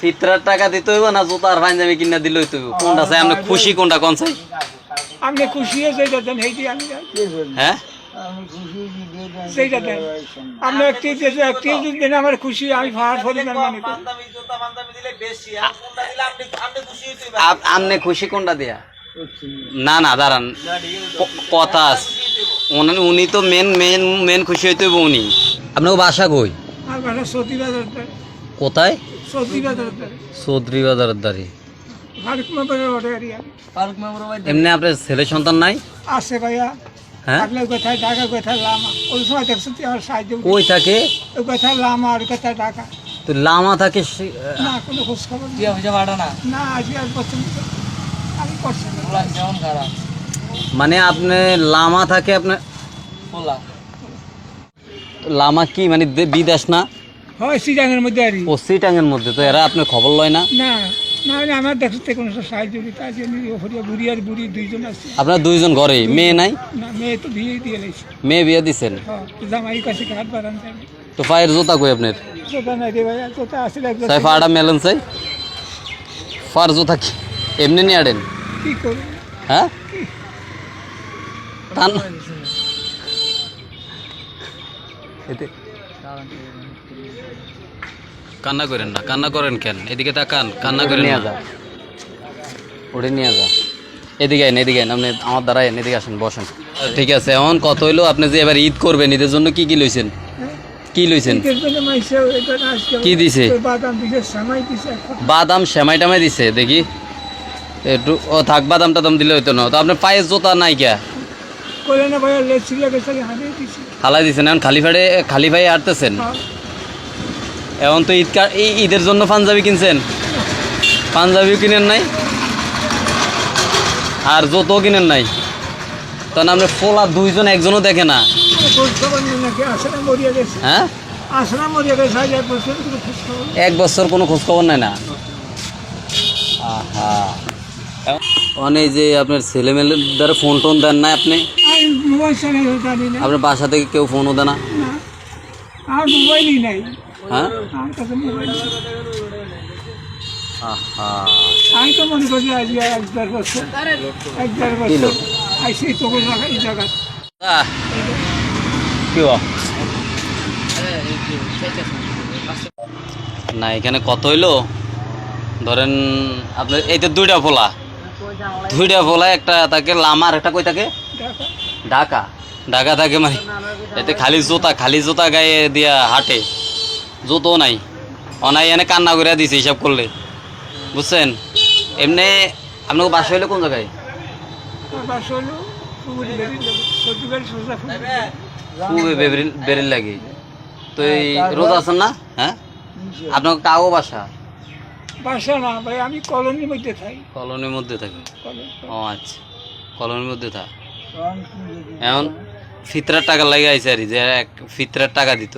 ফিতরার টাকা দিতে হইব না জুতার পাঞ্জাবি কিনা দিলে হইতে হইব। কোনটা চাই? আপনি খুশি কোনটা কোন চাই? আপনি খুশি হয়ে দেন সেইটি আমি হ্যাঁ? সেইটা দেন। আপনি একটি একটি যদি আমার খুশি আমি মনে। আপনি খুশি কোনটা দিয়া? না না দাঁড়ান। কথা আছে উনি- উনি তো মেন মেন মেন খুশি হইতে উনি। আপনাকে বাসা কই? কোথায়? চৌধুরী বাজারের এরিয়া এমনি আপনার ছেলে সন্তান নাই? আছে ভাইয়া। হ্যাঁ? আপনার কোথায় ঢাকা কোথায় লামা। ওই সময় দেখছেন তো আমার সাহায্য কই থাকে? ওই কোথায় লামা আর কোথায় ঢাকা। তো লামা থাকে সে- না কোনো খোঁজ খবর নেই। না? না আজকে আর পছন্দ আমি করছি। না। মানে আপনি লামা থাকে আপনার লামা কি? মানে দে- বিদেশ না? হয় সিজানের মধ্যে আর ও সিটাঙ্গের মধ্যে তো এরা আপনার খবর লয় না? না না আমার দেখতে কোনো সাহায্য আছে বুড়ি আর বুড়ি দুইজন আছে। আপনার দুইজন ঘরে মেয়ে নাই? না মেয়ে তো বিয়ে দিয়ে লাইছে মেয়ে বিয়ে দিছেন? হ্যাঁ জামাই কাছে বাড়ান তো পায়ের জোতা কই আপনার? কোথা নাই রে আসলে একজন সাই ফাড়া মেলেন চাই? ফার জোতা কি এমনি নিয়ে আড়েন কি করব? হ্যাঁ? টান এতে- কান্না করেন না। কান্না করেন কেন? এদিকে তাকান কান্না করেন নিয়ে যা। ওটা নিয়ে যা। এদিকে আইন এদিকে আইন। আপনি আমার দ্বারা আইন এদিকে আসেন বসেন। ঠিক আছে এখন কত হইল আপনি যে এবার ঈদ করবেন ঈদের জন্য কি কি লইছেন? কি লইছেন? কি দিছে? বাদাম দিছে সামাই দিছে বাদাম সেমাই টামাই দিছে দেখি। একটু ও থাক বাদাম টাদাম দিলে হইতো না। তো আপনার পায়ের জোতা নাই কে? হালাই দিছেন এখন খালি ফাড়ে খালি ভাই আটতেছেন হ্যাঁ। এখন তো ঈদ এই ঈদের জন্য পাঞ্জাবি কিনছেন? পাঞ্জাবিও কিনেন নাই? আর জোতও কিনেন নাই? তখন আপনি ফোলা দুইজন একজনও দেখে না। হ্যাঁ। এক বছর কোনো খোঁজ খবর নাই না। আহা। অনেক যে আপনার ছেলে মেয়েদের দ্বারা ফোন টোন দেন না আপনি? আপনার বাসা থেকে কেউ ফোনও দেয় না? না। মোবাইলই নাই। হ্যাঁ? আমি তো মনে করি এক দেড় বছর এক দেড় বছর এই জায়গা? না এখানে কত হইল? ধরেন আপনার এই তো দুইটা ফোলা দুইটা ফোলা একটা থাকে লামার একটা কই থাকে? ঢাকা। ঢাকা। ঢাকা থাকে মানে এতে খালি জোতা খালি জোতা গায়ে দিয়া হাঁটে। জুতো নাই। অনাই এনে কান্না করে দিছে হিসাব করলে। বুঝছেন? এমনি আপনাকে বাসা হইলে কোন জায়গায়? বেরিল লাগে। তো এই রোজ আছেন না? হ্যাঁ? আপনার কাও বাসা? বাসা না ভাই আমি কলোনির মধ্যে থাকি কলোনির মধ্যে থাকে ও আচ্ছা। কলোনির মধ্যে থাক এখন ফিতরার টাকা লাগে আইছে আর যে এক ফিতরার টাকা দিত।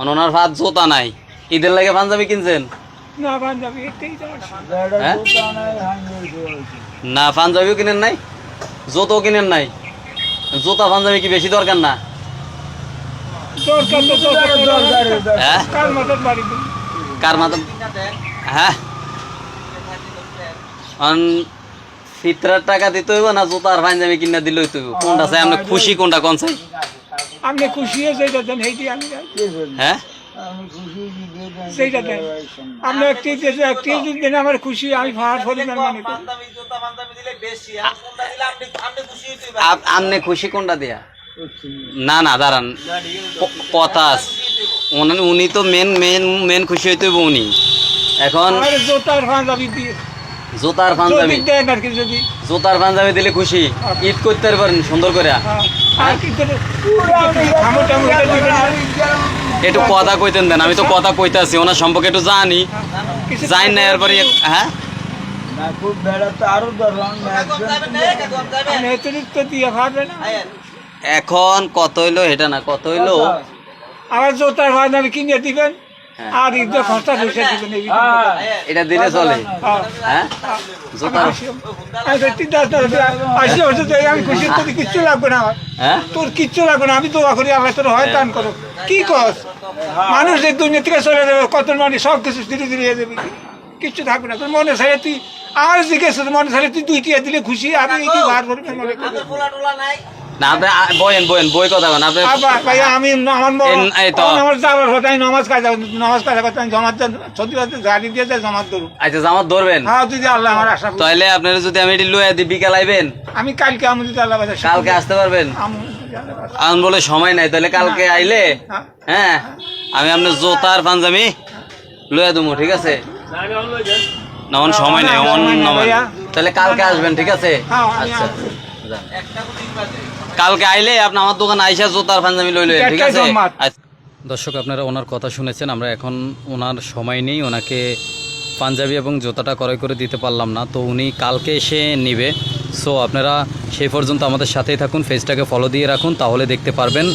ওনার ভাত জোতা নাই। ঈদের লাগে পাঞ্জাবি কিনছেন? না তো। হ্যাঁ? পাঞ্জাবিও কিনেন নাই। জোতো কিনেন নাই। জোতা পাঞ্জাবি কি বেশি দরকার না? তো হ্যাঁ? কার মাথা? হ্যাঁ? ফিতরার টাকা দিতে হইব না জুতার পাঞ্জাবি কিনা দিলে হইতে হইব। কোনটা চাই আপনি খুশি কোনটা কোন চাই? আপনি খুশি হয়ে সেইটা দেন সেইটি আমি হ্যাঁ? সেইটা দেন। আপনি একটি একটি যদি আমার খুশি আমি মনে আপনি খুশি কোনটা দিয়া? না। না দাঁড়ান। কথা উনি- উনি তো মেন মেন মেন খুশি হইতে উনি। এখন জোতার পাঞ্জাবি দিয়ে জুতার পাঞ্জাবি। জুতার পাঞ্জাবি দিলে খুশি। ঈদ করতে পারেন সুন্দর করে। একটু কথা কইতেন দেন, আমি তো কথা কইতাছি ওনার সম্পর্কে একটু জানি। জানি না, এরপরে হ্যাঁ? এখন কত হইল, এটা না, কত হইল? আমার জোতার পাঞ্জাবি কিনে দিবেন। আর ঈদের খরচা পয়সা দিবেন এটা দিলে চলে। হ্যাঁ। হ্যাঁ? জুতার আমি খুশি তোর কিচ্ছু লাগবে না আমার। হ্যাঁ? তোর কিচ্ছু লাগবে না আমি তো করি আমার তোর হয় দান করো কি কস? মানুষ এই দুনিয়া থেকে চলে যাবে কত মানুষ সব কিছু ধীরে ধীরে হয়ে যাবে। কিচ্ছু থাকবে না। তোর মনে ছেড়ে তুই আমার জিজ্ঞেস মনে ছেড়ে তুই দুই টিয়া দিলে খুশি আমি কি বার করবি মনে না আপনি বয়েন বয়েন বই কথা বলেন আপনি আবার আমি আমার যাওয়ার নমাজ কাজ নমাজ কাজ করতে আমি জমা সত্যি কথা গাড়ি দিয়ে যাই আচ্ছা জামাত ধরবেন? হ্যাঁ যদি আল্লাহ আমার আশা তাহলে আপনারা যদি আমি এটি লয়ে দিই বিকাল আইবেন? আমি কালকে আমি যদি আল্লাহ কালকে আসতে পারবেন? আমি বলে সময় নাই তাহলে কালকে আইলে হ্যাঁ। আমি আপনার জোতার পাঞ্জামি লয়ে দেবো ঠিক আছে? না সময় নেই অন। তাহলে কালকে আসবেন ঠিক আছে? হ্যাঁ, আচ্ছা আসব। কালকে আইলে আপনি আমার দোকানে আইসা জোতার পাঞ্জাবি লই লই ঠিক আছে? আচ্ছা। দর্শক আপনারা ওনার কথা শুনেছেন আমরা এখন ওনার সময় নেই ওনাকে পাঞ্জাবি এবং জুতাটা ক্রয় করে দিতে পারলাম না তো উনি কালকে এসে নেবে। সো আপনারা সেই পর্যন্ত আমাদের সাথেই থাকুন ফেসটাকে ফলো দিয়ে রাখুন তাহলে দেখতে পারবেন।